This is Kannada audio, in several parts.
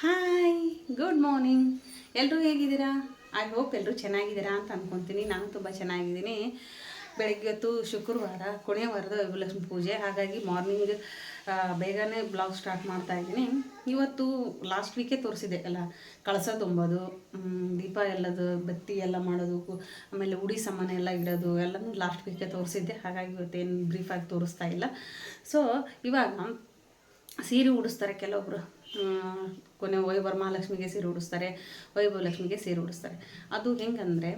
ಹಾಯ್ ಗುಡ್ ಮಾರ್ನಿಂಗ್ ಎಲ್ಲರೂ ಹೇಗಿದ್ದೀರಾ? ಐ ಹೋಪ್ ಎಲ್ಲರೂ ಚೆನ್ನಾಗಿದ್ದೀರಾ ಅಂತ ಅಂದ್ಕೊತೀನಿ ನಾನು ತುಂಬ ಚೆನ್ನಾಗಿದ್ದೀನಿ. ಬೆಳಗ್ಗೆ ಹೊತ್ತು ಶುಕ್ರವಾರ ಕೊನೆಯ ವಾರದ ವಿಭಲಕ್ಷ್ಮಿ ಪೂಜೆ. ಹಾಗಾಗಿ ಮಾರ್ನಿಂಗ್ ಬೇಗನೆ ಬ್ಲಾಗ್ ಸ್ಟಾರ್ಟ್ ಮಾಡ್ತಾ ಇದ್ದೀನಿ. ಇವತ್ತು ಲಾಸ್ಟ್ ವೀಕೇ ತೋರಿಸಿದೆ ಎಲ್ಲ ಕಳಸ ತುಂಬೋದು ದೀಪ ಎಲ್ಲದು ಬತ್ತಿ ಎಲ್ಲ ಮಾಡೋದು ಆಮೇಲೆ ಉಡಿ ಸಾಮಾನು ಎಲ್ಲ ಇಡೋದು ಎಲ್ಲನೂ ಲಾಸ್ಟ್ ವೀಕೇ ತೋರಿಸಿದ್ದೆ. ಹಾಗಾಗಿ ಇವತ್ತೇನು ಬ್ರೀಫಾಗಿ ತೋರಿಸ್ತಾ ಇಲ್ಲ. ಸೊ ಇವಾಗ ಸೀರೆ ಉಡಿಸ್ತಾರೆ ಕೆಲವೊಬ್ರು. ಹ್ಮ್, ಕೊನೆ ವೈಭವ ಮಹಾಲಕ್ಷ್ಮಿಗೆ ಸೀರೆ ಉಡಿಸ್ತಾರೆ ವೈಭವ ಲಕ್ಷ್ಮಿಗೆ ಸೀರೆ ಉಡಿಸ್ತಾರೆ. ಅದು ಹೆಂಗಂದರೆ,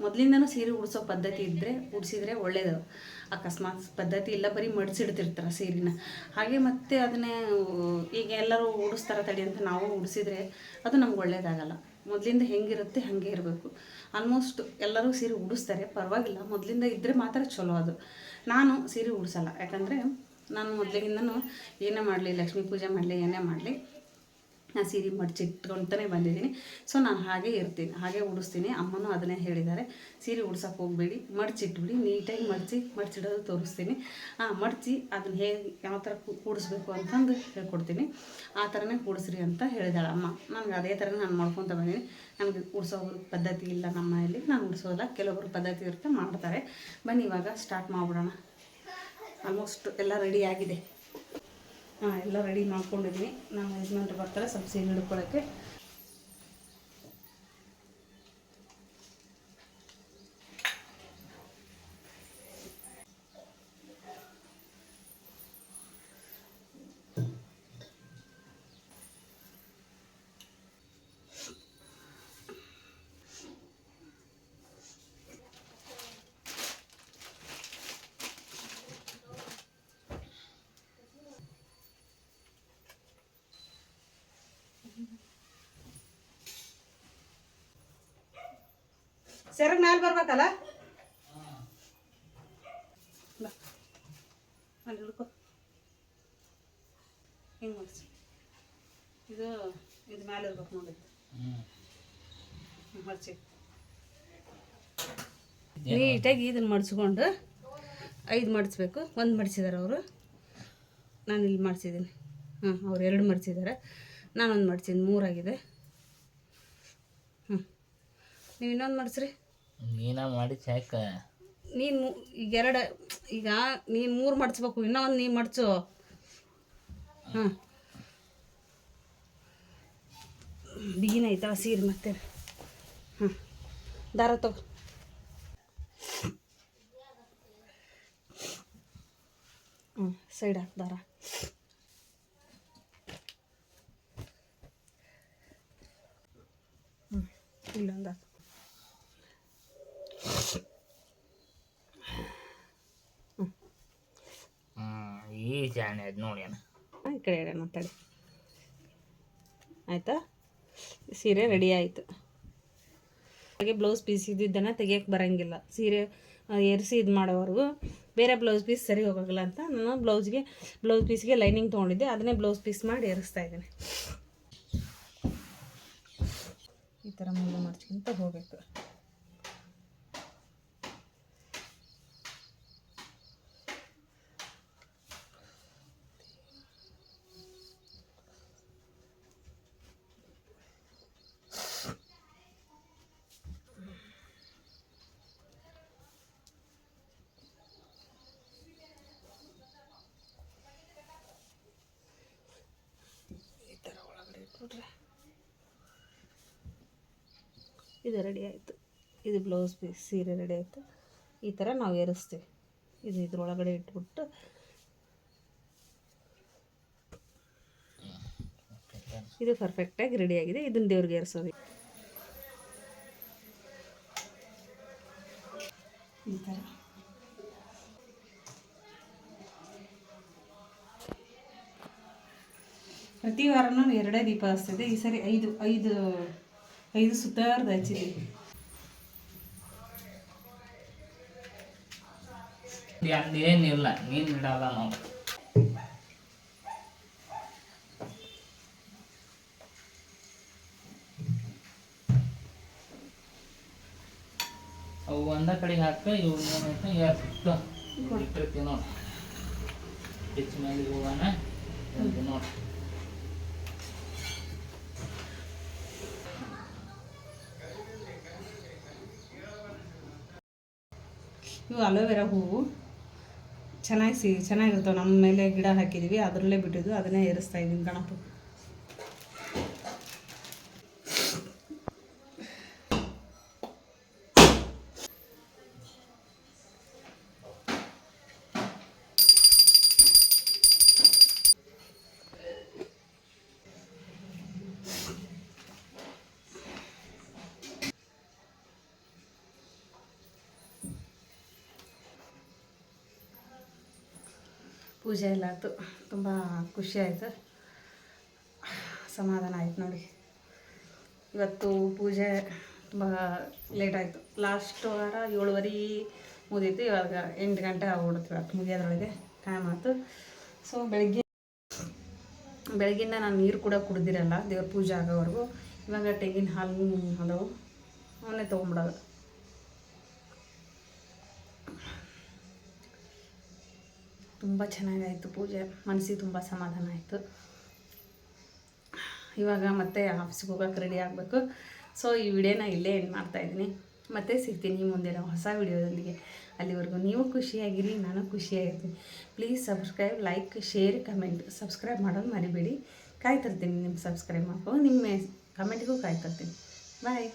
ಮೊದಲಿಂದನೂ ಸೀರೆ ಉಡಿಸೋ ಪದ್ಧತಿ ಇದ್ದರೆ ಉಡಿಸಿದ್ರೆ ಒಳ್ಳೆಯದು ಅಕಸ್ಮಾತ್ ಪದ್ಧತಿ ಇಲ್ಲ, ಬರೀ ಮಡಿಸಿಡ್ತಿರ್ತಾರೆ ಸೀರೆನ. ಹಾಗೆ ಮತ್ತೆ ಅದನ್ನೇ, ಈಗ ಎಲ್ಲರೂ ಉಡಿಸ್ತಾರ ತಡಿ ಅಂತ ನಾವು ಉಡಿಸಿದ್ರೆ ಅದು ನಮ್ಗೆ ಒಳ್ಳೇದಾಗಲ್ಲ. ಮೊದಲಿಂದ ಹೆಂಗಿರುತ್ತೆ, ಹಾಗೆ ಇರಬೇಕು. ಆಲ್ಮೋಸ್ಟ್ ಎಲ್ಲರೂ ಸೀರೆ ಉಡಿಸ್ತಾರೆ, ಪರವಾಗಿಲ್ಲ. ಮೊದಲಿಂದ ಇದ್ದರೆ ಮಾತ್ರ ಚಲೋ ಅದು. ನಾನು ಸೀರೆ ಉಡಿಸಲ್ಲ. ಯಾಕಂದರೆ ನಾನು ಮೊದಲಿಗಿಂದನೂ ಏನೇ ಮಾಡಲಿ, ಲಕ್ಷ್ಮೀ ಪೂಜೆ ಮಾಡಲಿ, ಏನೇ ಮಾಡಲಿ ನಾನು ಸೀರೆ ಮಡಚಿಟ್ಕೊಳ್ತಾನೆ ಬಂದಿದ್ದೀನಿ. ಸೊ ನಾನು ಹಾಗೆ ಇರ್ತೀನಿ, ಹಾಗೆ ಉಡಿಸ್ತೀನಿ. ಅಮ್ಮನೂ ಅದನ್ನೇ ಹೇಳಿದ್ದಾರೆ. ಸೀರೆ ಉಡ್ಸೋಕೆ ಹೋಗಬೇಡಿ, ಮಡಚಿಟ್ಬಿಡಿ, ನೀಟಾಗಿ ಮಡಚಿ, ಮಡಚಿಡೋದು ತೋರಿಸ್ತೀನಿ. ಆ, ಮಡಚಿ ಅದನ್ನ ಹೇಗೆ, ಯಾವ ಥರ ಕೂಡಿಸ್ಬೇಕು ಅಂತಂದು ಹೇಳ್ಕೊಡ್ತೀನಿ. ಆ ಥರನೇ ಕೂಡಿಸ್ರಿ ಅಂತ ಹೇಳಿದಾಳೆ ಅಮ್ಮ. ನನಗೆ ಅದೇ ಥರ ನಾನು ಮಾಡ್ಕೊತ ಬಂದೀನಿ ನನಗೆ ಉಡ್ಸೋ ಪದ್ಧತಿ ಇಲ್ಲ ನಮ್ಮ ಮನೆಯಲ್ಲಿ ನಾನು ಉಡಿಸೋಲ್ಲ ಕೆಲವೊಬ್ಬರು ಪದ್ಧತಿ ಇರುತ್ತೆ, ಮಾಡ್ತಾರೆ. ಬನ್ನಿ ಇವಾಗ ಸ್ಟಾರ್ಟ್ ಮಾಡಿಬಿಡೋಣ. ಆಲ್ಮೋಸ್ಟ್ ಎಲ್ಲ ರೆಡಿ ಆಗಿದೆ. ಹಾಂ ಎಲ್ಲ ರೆಡಿ ಮಾಡ್ಕೊಂಡಿದ್ದೀನಿ ನಮ್ಮ ಯಜಮಾನ್ರು ಬರ್ತಾರೆ ಸ್ವಲ್ಪ ಹಿಡ್ಕೊಳ್ಳೋಕ್ಕೆ ಸೆರಗ್ ಮ್ಯಾಲ ಬರ್ಬೇಕಲ್ಲ. ಅಲ್ಲಿ ಇದು ಇದು ಮ್ಯಾಲೆ ಇರ್ಬೇಕು ನೋಡಿ. ನೀಟಾಗಿ ಇದನ್ನು ಮಡಿಸ್ಕೊಂಡು ಐದು ಮಡಿಸ್ಬೇಕು. ಒಂದು ಮಡಿಸಿದಾರೆ ಅವರು. ನಾನು ಇಲ್ಲಿ ಮಾಡಿಸಿದ್ದೀನಿ ಹಾಂ, ಅವ್ರು ಎರಡು ಮಡಿಸಿದ್ದಾರೆ ನಾನೊಂದು ಮಡಿಸಿದ್ದೀನಿ ಮೂರಾಗಿದೆ. ಹ್ಞೂ ನೀವು ಇನ್ನೊಂದು ಮಾಡಿಸ್ರಿ. ನೀನ ಮಾಡಿ ಚಾಕ ನೀನು ಈಗ ಎರಡು ಈಗ ನೀನು ಮೂರು ಮಡ್ಸ್ಬೇಕು ಇನ್ನೂ ಒಂದು ನೀನು ಮಡ್ಚು ಹಾಂ. ಬಿಗಿನ ಐತವ ಸೀರೆ ಮತ್ತೆ. ಹಾಂ. ದಾರ ತಗೋ. ಹ್ಞೂ ಸೈಡ್ ದಾರ. ಹ್ಞೂ ಇಲ್ಲೊಂದು ಹ್ಮ್ ಈ ಜಾಣೆ ಅದು ನೋಡಿ ಅಣ್ಣ. ಆ, ಈ ಕಡೆ ಇಡೋಣ ತಡಿ. ಆಯಿತಾ? ಸೀರೆ ರೆಡಿ ಆಯಿತು. ಹಾಗೆ ಬ್ಲೌಸ್ ಪೀಸ್ ಇದ್ದಿದ್ದನ್ನು ತೆಗಿಯೋಕ್ಕೆ ಬರೋಂಗಿಲ್ಲ. ಸೀರೆ ಎರಿಸಿ ಇದು ಮಾಡೋವರೆಗೂ ಬೇರೆ ಬ್ಲೌಸ್ ಪೀಸ್ ಸರಿ ಹೋಗೋಲ್ಲ ಅಂತ ನಾನು ಬ್ಲೌಸ್ಗೆ ಬ್ಲೌಸ್ ಪೀಸ್ಗೆ ಲೈನಿಂಗ್ ತೊಗೊಂಡಿದ್ದೆ. ಅದನ್ನೇ ಬ್ಲೌಸ್ ಪೀಸ್ ಮಾಡಿ ಎರಿಸ್ತಾ ಇದ್ದೀನಿ. ಈ ಥರ ಮುಂದೆ ಮಾಡ್ಸ್ಕೊಂತ ಹೋಗಬೇಕು ಈ ಥರ ಇಟ್ಬಿಟ್ರೆ ಇದು ರೆಡಿ ಆಯಿತು. ಇದು ಬ್ಲೌಸ್ ಪೀಸ್ ಸೀರೆ ರೆಡಿ ಆಯಿತು. ಈ ಥರ ನಾವು ಏರಿಸ್ತೀವಿ. ಇದು ಇದ್ರೊಳಗಡೆ ಇಟ್ಬಿಟ್ಟು. ಇದು ಪರ್ಫೆಕ್ಟಾಗಿ ರೆಡಿಯಾಗಿದೆ ಇದನ್ನು ದೇವ್ರಿಗೆ ಏರಿಸೋದು. ಈ ಥರ ಪ್ರತಿ ವಾರನೂ ಎರಡೇ ದೀಪ ಹಚ್ತಿದ್ದೆ ಈ ಸರಿ ಐದು ಐದು ಐದು ಸುತ್ತಾರ್ದು ಹಚ್ಚಿದ್ದೀವಿ. ಏನಿಲ್ಲ ನೀನ್ ಬಿಡಲ್ಲ ನಾವು. ಅವು ಒಂದ ಕಡೆ ಹಾಕ ಇವು ಏನೈತೆ ಸುತ್ತ ಇಟ್ಟಿರ್ತೀವಿ ನೋಡಿ. ಹೆಚ್ಚು ಮೇಲೆ ಹೋಗೋಣ ನೋಡಿ. ಇವು ಅಲೋವೆರಾ ಹೂವು. ಚೆನ್ನಾಗಿ ಸಿ ಚೆನ್ನಾಗಿರ್ತಾವೆ ನಮ್ಮ ಮೇಲೆ ಗಿಡ ಹಾಕಿದ್ದೀವಿ. ಅದರಲ್ಲೇ ಬಿಟ್ಟಿದ್ದು. ಅದನ್ನೇ ಏರಿಸ್ತಾ ಇದ್ದೀನಿ ಗಣಪ ಪೂಜೆ ಎಲ್ಲ ಆಯಿತು. ತುಂಬ ಖುಷಿ ಆಯಿತು. ಸಮಾಧಾನ ಆಯ್ತು ನೋಡಿ. ಇವತ್ತು ಪೂಜೆ ತುಂಬ ಲೇಟ್ ಆಯಿತು. ಲಾಸ್ಟ್ ವಾರ ಏಳುವರೆ ಮುಗೀತು. ಇವಾಗ ಎಂಟು ಗಂಟೆ ಆಗ್ಬಿಡುತ್ತೆ ಇವತ್ತು ಮುಗಿಯೋದ್ರೊಳಗೆ. ಟೈಮ್ ಆಯಿತು. ಸೊ ಬೆಳಗ್ಗೆ ಬೆಳಗ್ಗಿಂದ ನಾನು ನೀರು ಕೂಡ ಕುಡಿದಿರಲ್ಲ. ದೇವ್ರ ಪೂಜೆ ಆಗೋವರೆಗೂ. ಇವಾಗ ತೆಂಗಿನ ಹಾಲು ಅದಾವು ಅವನ್ನೇ ತೊಗೊಂಬಿಡೋದು ತುಂಬ ಚೆನ್ನಾಗಾಯಿತು ಪೂಜೆ. ಮನಸ್ಸಿಗೆ ತುಂಬ ಸಮಾಧಾನ ಆಯಿತು. ಇವಾಗ ಮತ್ತೆ ಆಫೀಸ್ಗೆ ಹೋಗೋಕೆ ರೆಡಿ ಆಗಬೇಕು. ಸೊ ಈ ವಿಡಿಯೋನ ಇಲ್ಲೇ ಎಂಡ್ ಮಾಡ್ತಾಯಿದ್ದೀನಿ ಮತ್ತೆ ಸಿಗ್ತೀನಿ ಮುಂದಿನ ಹೊಸ ವಿಡಿಯೋದೊಂದಿಗೆ. ಅಲ್ಲಿವರೆಗೂ ನೀವು ಖುಷಿಯಾಗಿರಿ, ನಾನು ಖುಷಿಯಾಗಿರ್ತೀನಿ. Please subscribe like share comment subscribe ಮಾಡೋದು ಮರಿಬೇಡಿ. ಕಾಯ್ತಿರ್ತೀನಿ ನಿಮ್ಮ ಸಬ್ಸ್ಕ್ರೈಬ್ ಮಾಡ್ಕೊಂಡು. ನಿಮ್ಮ ಕಮೆಂಟ್ಗೂ ಕಾಯ್ತಿರ್ತೀನಿ. ಬಾಯ್